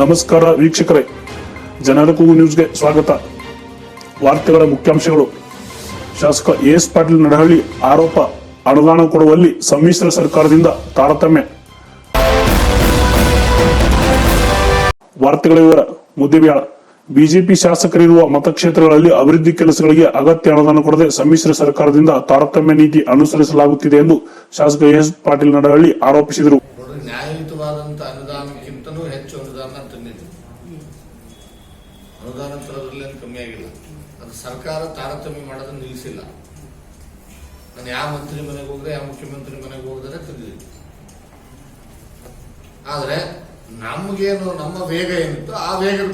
ನಮಸ್ಕಾರ ವೀಕ್ಷಕರೇ. ಜನರ ಕೂಗು ನ್ಯೂಸ್ಗೆ ಸ್ವಾಗತ. ವಾರ್ತೆಗಳ ಮುಖ್ಯಾಂಶಗಳು. ಶಾಸಕ ಎಸ್ ಪಾಟೀಲ್ ನಡಹಳ್ಳಿ ಆರೋಪ ಅನುದಾನ ಕೊಡುವಲ್ಲಿ ಸಮ್ಮಿಶ್ರ ಸರ್ಕಾರದಿಂದ ತಾರತಮ್ಯ. ವಾರ್ತೆಗಳ ವಿವರ. ಮುದ್ದೆಬ್ಯಾಳ. ಬಿಜೆಪಿ ಶಾಸಕರಿರುವ ಮತಕ್ಷೇತ್ರಗಳಲ್ಲಿ ಅಭಿವೃದ್ಧಿ ಕೆಲಸಗಳಿಗೆ ಅಗತ್ಯ ಅನುದಾನ ಕೊಡದೆ ಸಮ್ಮಿಶ್ರ ಸರ್ಕಾರದಿಂದ ತಾರತಮ್ಯ ನೀತಿ ಅನುಸರಿಸಲಾಗುತ್ತಿದೆ ಎಂದು ಶಾಸಕ ಎಸ್ ಪಾಟೀಲ್ ನಡಹಳ್ಳಿ ಆರೋಪಿಸಿದರು. ನ್ಯಾಯಯುತವಾದಂತ ಅನುದಾನಕ್ಕಿಂತನೂ ಹೆಚ್ಚು ಅನುದಾನ ತಂದಿದೆ ಅನುದಾನ ತರೋದ್ರಲ್ಲಿ ಏನು ಕಮ್ಮಿ ಆಗಿಲ್ಲ. ಅದು ಸರ್ಕಾರ ತಾರತಮ್ಯ ಮಾಡೋದನ್ನ ನಿಲ್ಲಿಸಿಲ್ಲ. ನಾನು ಯಾವ ಮಂತ್ರಿ ಮನೆಗೆ ಹೋದ್ರೆ, ಯಾವ ಮುಖ್ಯಮಂತ್ರಿ ಮನೆಗೆ ಹೋದ್ರೆ ತಂದಿದೆ ಆದ್ರೆ ನಮಗೇನು, ನಮ್ಮ ವೇಗ ಏನಿತ್ತು ಆ ವೇಗದ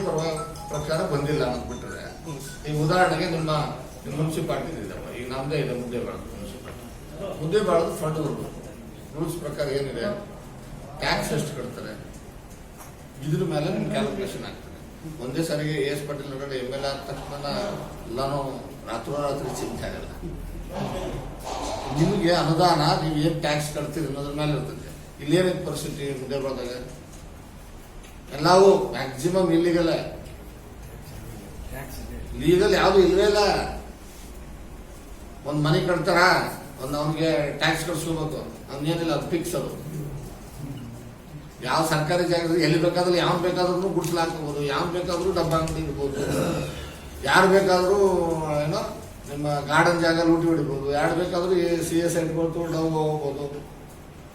ಪ್ರಕಾರ ಬಂದಿಲ್ಲ ಅಂದ್ಬಿಟ್ರೆ ಈ ಉದಾಹರಣೆಗೆ ನಿಮ್ಮ ಮುನ್ಸಿಪಾಲ್ಟಿ ಇದೆಯಪ್ಪ ಈಗ ನಮ್ದೇ ಇದೆ ಮುದ್ದೆ ಬಾಳದು ಮುನ್ಸಿಪಾಲ್ಟಿ. ಮುದ್ದೆ ಬಾಳದು ಫಂಡ್ ಬರ್ಬೋದು ರೂಲ್ಸ್ ಪ್ರಕಾರ ಏನಿದೆ? ಟ್ಯಾಕ್ಸ್ ಎಷ್ಟು ಕಟ್ತಾರೆ ಇದ್ರ ಮೇಲೆ ನಿಮ್ ಕ್ಯಾಲ್ಕುಲೇಷನ್ ಆಗ್ತದೆ. ಒಂದೇ ಸಾರಿಗೆ ಎ ಎಸ್ ಪಾಟೀಲ್ ನೋಡೋಣ ಎಂ ಎಲ್ ಆದ ತಕ್ಷಣ ಎಲ್ಲಾನು ರಾತ್ರೋರಾತ್ರಿ ಚಿಂತೆ ಆಗಲ್ಲ. ನಿಮಗೆ ಅನುದಾನ, ನೀವು ಏನು ಟ್ಯಾಕ್ಸ್ ಕಟ್ತೀರಿ ಅನ್ನೋದ್ರ ಮೇಲೆ ಇರ್ತದೆ. ಇಲ್ಲೇನೈತೆ ಪರಿಸ್ಥಿತಿ ಮುಂದೆ ಬರೋದಾಗ ಎಲ್ಲವೂ ಮ್ಯಾಕ್ಸಿಮಮ್ ಇಲ್ಲಿಗೆಲ್ಲ ಲೀಗಲ್ ಯಾವುದು ಇಲ್ಲವೇ ಇಲ್ಲ. ಒಂದು ಮನೆ ಕಟ್ತಾರ? ಒಂದು ಅವನಿಗೆ ಟ್ಯಾಕ್ಸ್ ಕಟ್ಸ್ಕೋಬೇಕು. ಅವ್ನೇನಿಲ್ಲ ಅದು ಫಿಕ್ಸ್ ಅದು. ಯಾವ ಸರ್ಕಾರಿ ಜಾಗದಲ್ಲಿ ಎಲ್ಲಿ ಬೇಕಾದ್ರೂ ಯಾವ ಬೇಕಾದ್ರೂ ಗುಡ್ಸ್ಲು ಹಾಕ್ಬೋದು ಯಾವ ಬೇಕಾದ್ರೂ ಡಬ್ಬ ಅಂಗಡಿ ಇಡ್ಬೋದು. ಯಾರು ಬೇಕಾದರೂ, ಏನೋ, ನಿಮ್ಮ ಗಾರ್ಡನ್ ಜಾಗ ಲೂಟಿ ಹೊಡಿಬೋದು. ಯಾರು ಬೇಕಾದ್ರೂ ಸಿ ಎಸ್ ಇಟ್ಬೋದು ಡವ್ ಹೋಗ್ಬೋದು.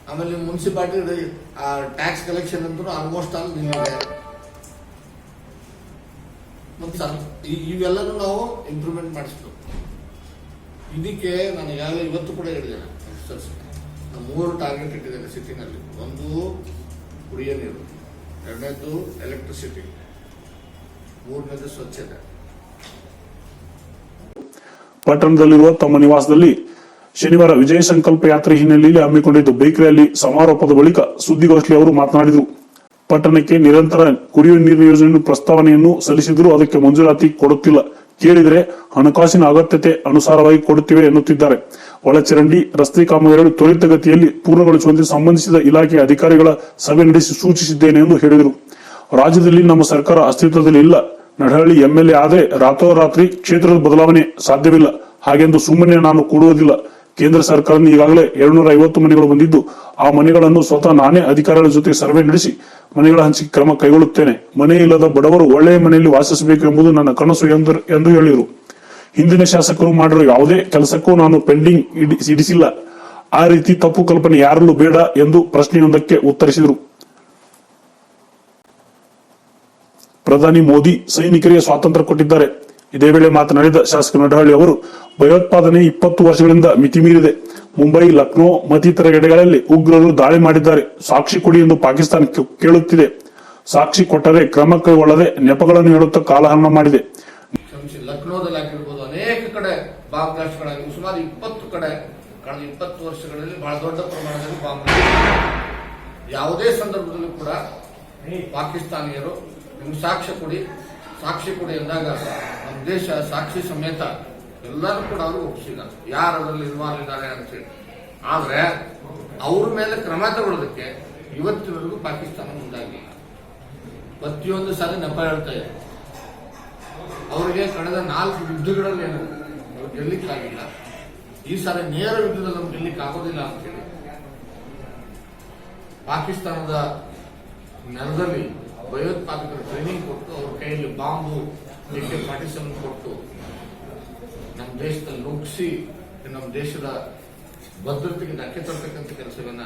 ಆಮೇಲೆ ಮುನ್ಸಿಪಾಲ್ಟಿ ಟ್ಯಾಕ್ಸ್ ಕಲೆಕ್ಷನ್ ಅಂತೂ ಆಲ್ಮೋಸ್ಟ್ ಆಲ್ ನಿಮಗೆ ಮತ್ತೆ ಇವೆಲ್ಲನೂ ನಾವು ಇಂಪ್ರೂವ್ಮೆಂಟ್ ಮಾಡಿಸ್ಬೇಕು. ಇದಕ್ಕೆ ನಾನು ಈಗಾಗಲೇ ಇವತ್ತು ಕೂಡ ಹೇಳಿದ್ದೇನೆ. ನಮ್ಮ ಮೂರು ಟಾರ್ಗೆಟ್ ಇಟ್ಟಿದ್ದೇನೆ ಸಿಟಿನಲ್ಲಿ ಒಂದು ಕುಡಿಯೋ ನೀರು ಎರಡನೇದು ಎಲೆಕ್ಟ್ರಿಸಿಟಿ ಮೂರನೇದು ಸ್ವಚ್ಛತೆ. ಪಟ್ಟಣದಲ್ಲಿರುವ ತಮ್ಮ ನಿವಾಸದಲ್ಲಿ ಶನಿವಾರ ವಿಜಯ ಸಂಕಲ್ಪ ಯಾತ್ರೆ ಹಿನ್ನೆಲೆಯಲ್ಲಿ ಹಮ್ಮಿಕೊಂಡಿದ್ದ ಬೈಕ್ ರ್ಯಾಲಿ ಸಮಾರೋಪದ ಬಳಿಕ ಸುದ್ದಿಗೋಷ್ಠಿ ಅವರು ಮಾತನಾಡಿದರು. ಪಟ್ಟಣಕ್ಕೆ ನಿರಂತರ ಕುಡಿಯುವ ನೀರಿನ ಯೋಜನೆಯನ್ನು ಪ್ರಸ್ತಾವನೆಯನ್ನು ಸಲ್ಲಿಸಿದರೂ ಅದಕ್ಕೆ ಮಂಜೂರಾತಿ ಕೊಡುತ್ತಿಲ್ಲ. ಕೇಳಿದರೆ ಹಣಕಾಸಿನ ಅಗತ್ಯತೆ ಅನುಸಾರವಾಗಿ ಕೊಡುತ್ತಿವೆ ಎನ್ನುತ್ತಿದ್ದಾರೆ. ಒಳಚರಂಡಿ, ರಸ್ತೆ ಕಾಮಗಾರಿಗಳು ತ್ವರಿತಗತಿಯಲ್ಲಿ ಪೂರ್ಣಗೊಳಿಸುವಂತೆ ಸಂಬಂಧಿಸಿದ ಇಲಾಖೆಯ ಅಧಿಕಾರಿಗಳ ಸಭೆ ನಡೆಸಿ ಸೂಚಿಸಿದ್ದೇನೆ ಎಂದು ಹೇಳಿದರು. ರಾಜ್ಯದಲ್ಲಿ ನಮ್ಮ ಸರ್ಕಾರ ಅಸ್ತಿತ್ವದಲ್ಲಿ ಇಲ್ಲ. ನಡಹಳ್ಳಿ ಎಂಎಲ್ಎ ಆದರೆ ರಾತ್ರೋರಾತ್ರಿ ಕ್ಷೇತ್ರದ ಬದಲಾವಣೆ ಸಾಧ್ಯವಿಲ್ಲ. ಹಾಗೆಂದು ಸುಮ್ಮನೆ ನಾನು ಕೂಡುವುದಿಲ್ಲ. ಕೇಂದ್ರ ಸರ್ಕಾರ ಈಗಾಗಲೇ ಎರಡ್ನೂರ ಐವತ್ತು ಮನೆಗಳು ಬಂದಿದ್ದು, ಆ ಮನೆಗಳನ್ನು ಸ್ವತಃ ನಾನೇ ಅಧಿಕಾರಿಗಳ ಜೊತೆ ಸರ್ವೆ ನಡೆಸಿ ಮನೆಗಳ ಹಂಚಿಕೆ ಕ್ರಮ ಕೈಗೊಳ್ಳುತ್ತೇನೆ. ಮನೆ ಇಲ್ಲದ ಬಡವರು ಒಳ್ಳೆಯ ಮನೆಯಲ್ಲಿ ವಾಸಿಸಬೇಕು ಎಂಬುದು ನನ್ನ ಕನಸು ಎಂದು ಎಂದು ಹೇಳಿದರು ಹಿಂದಿನ ಶಾಸಕರು ಮಾಡಿರುವ ಯಾವುದೇ ಕೆಲಸಕ್ಕೂ ನಾನು ಪೆಂಡಿಂಗ್ ಇಡಿ- ಇಡಿಸಿಲ್ಲ. ಆ ರೀತಿ ತಪ್ಪು ಕಲ್ಪನೆ ಯಾರಲ್ಲೂ ಬೇಡ ಎಂದು ಪ್ರಶ್ನೆಯೊಂದಕ್ಕೆ ಉತ್ತರಿಸಿದರು. ಪ್ರಧಾನಿ ಮೋದಿ ಸೈನಿಕರಿಗೆ ಸ್ವಾತಂತ್ರ್ಯ ಕೊಟ್ಟಿದ್ದಾರೆ. ಇದೇ ವೇಳೆ ಮಾತನಾಡಿದ ಶಾಸಕ ನಡಹಳ್ಳಿ ಅವರು, ಭಯೋತ್ಪಾದನೆ ಇಪ್ಪತ್ತು ವರ್ಷಗಳಿಂದ ಮಿತಿಮೀರಿದೆ. ಮುಂಬೈ, ಲಕ್ನೋ ಮತ್ತಿತರ ಕಡೆಗಳಲ್ಲಿ ಉಗ್ರರು ದಾಳಿ ಮಾಡಿದ್ದಾರೆ. ಸಾಕ್ಷಿ ಕೊಡಿ ಎಂದು ಪಾಕಿಸ್ತಾನ ಕೇಳುತ್ತಿದೆ. ಸಾಕ್ಷಿ ಕೊಟ್ಟರೆ ಕ್ರಮ ಕೈಗೊಳ್ಳದೆ ನೆಪಗಳನ್ನು ಹೇಳುತ್ತಾ ಕಾಲಹರಣ ಮಾಡಿದೆ. ಲಕ್ನೋದಲ್ಲಿ ಆಗಿರ್ಬೋದು ಅನೇಕ ಕಡೆ ಬಾಂಬ್ ಬ್ಲಾಸ್ಟ್ಗಳಾಗಿ ಸುಮಾರು ಇಪ್ಪತ್ತು ಕಡೆ ಕಳೆದ ಇಪ್ಪತ್ತು ವರ್ಷಗಳಲ್ಲಿ ಬಹಳ ದೊಡ್ಡ ಪ್ರಮಾಣದಲ್ಲಿ ಬಾಂಬ್ ಯಾವುದೇ ಸಂದರ್ಭದಲ್ಲೂ ಕೂಡ ಪಾಕಿಸ್ತಾನಿಯರು ನಿಮ್ಗೆ ಸಾಕ್ಷಿ ಕೊಡಿ. ಸಾಕ್ಷಿ ಕೊಡಿ ಎಂದಾಗ ನಮ್ಮ ದೇಶ ಸಾಕ್ಷಿ ಸಮೇತ ಎಲ್ಲರೂ ಕೂಡ ಅವರು ಒಪ್ಪಿಸಿಲ್ಲ ಯಾರು ಅದರಲ್ಲಿ ಇನ್ವಾಲ್ವ್ ಇದ್ದಾರೆ ಅಂತೇಳಿ ಆದ್ರೆ ಅವ್ರ ಮೇಲೆ ಕ್ರಮ ತಗೊಳ್ಳೋದಕ್ಕೆ ಇವತ್ತಿನವರೆಗೂ ಪಾಕಿಸ್ತಾನ ಮುಂದಾಗಿಲ್ಲ. ಪ್ರತಿಯೊಂದು ಸಲ ನೆಪ ಹೇಳ್ತಾ ಇದೆ. ಅವರಿಗೆ ಕಳೆದ ನಾಲ್ಕು ಯುದ್ಧಗಳಲ್ಲಿ ಏನು ಅವ್ರು ಗೆಲ್ಲಿಕ್ಕಾಗಿಲ್ಲ. ಈ ಸಾರಿ ನೇರ ಯುದ್ಧದಲ್ಲಿ ನಮ್ಗೆ ಗೆಲ್ಲಿಕ್ ಆಗೋದಿಲ್ಲ ಅಂತೇಳಿ ಪಾಕಿಸ್ತಾನದ ನೆಲದಲ್ಲಿ ಭಯೋತ್ಪಾದಕರು ಟ್ರೈನಿಂಗ್ ಕೊಟ್ಟು ಅವ್ರ ಕೈಯಲ್ಲಿ ಬಾಂಬು ಡಿಕೆ ಪಾರ್ಟಿಸನ್ ಕೊಟ್ಟು ದೇಶದಲ್ಲಿ ನುಗ್ಗಿಸಿ ನಮ್ಮ ದೇಶದ ಭದ್ರತೆಗೆ ಧಕ್ಕೆ ತರತಕ್ಕಂಥ ಕೆಲಸವನ್ನ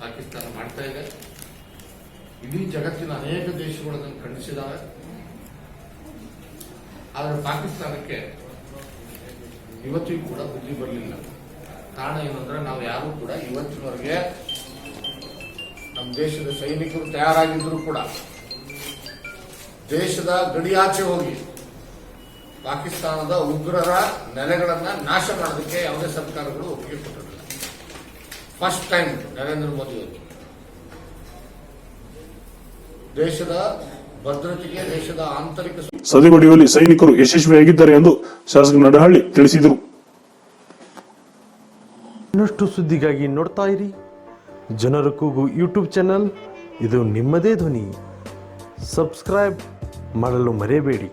ಪಾಕಿಸ್ತಾನ ಮಾಡ್ತಾ ಇದೆ. ಇಡೀ ಜಗತ್ತಿನ ಅನೇಕ ದೇಶಗಳು ಅದನ್ನು ಖಂಡಿಸಿದಾವೆ. ಆದರೆ ಪಾಕಿಸ್ತಾನಕ್ಕೆ ಇವತ್ತಿಗೂ ಕೂಡ ಬುದ್ಧಿ ಬರಲಿಲ್ಲ. ಕಾರಣ ಏನಂದ್ರೆ ನಾವು ಯಾರು ಕೂಡ ಇವತ್ತಿನವರೆಗೆ ನಮ್ಮ ದೇಶದ ಸೈನಿಕರು ತಯಾರಾಗಿದ್ರು ಕೂಡ. ದೇಶದ ಗಡಿಯಾಚೆ ಹೋಗಿ ಪಾಕಿಸ್ತಾನದ ಉಗ್ರರ ನೆಲೆಗಳನ್ನ ನಾಶ ಮಾಡೋದಕ್ಕೆ ಯಾವುದೇ ಸರ್ಕಾರಗಳು ಒಪ್ಪಿಗೆ ಕೊಟ್ಟಿರಲಿಲ್ಲ ಫಸ್ಟ್ ಟೈಮ್ ನರೇಂದ್ರ ಮೋದಿ ಅವರು. ದೇಶದ ಭದ್ರತೆಗೆ ದೇಶದ ಆಂತರಿಕ ಸದೆ ಹೊಡೆಯುವಲ್ಲಿ ಸೈನಿಕರು ಯಶಸ್ವಿಯಾಗಿದ್ದಾರೆ ಎಂದು ಶಾಸಕ ನಡಹಳ್ಳಿ ತಿಳಿಸಿದರು. ಇನ್ನಷ್ಟು ಸುದ್ದಿಗಾಗಿ ನೋಡ್ತಾ ಇರಿ. ಜನರ ಕೂಗು ಯೂಟ್ಯೂಬ್ ಚಾನಲ್. ಇದು ನಿಮ್ಮದೇ ಧ್ವನಿ. ಸಬ್ಸ್ಕ್ರೈಬ್ ಮಾಡಲು ಮರೆಯಬೇಡಿ.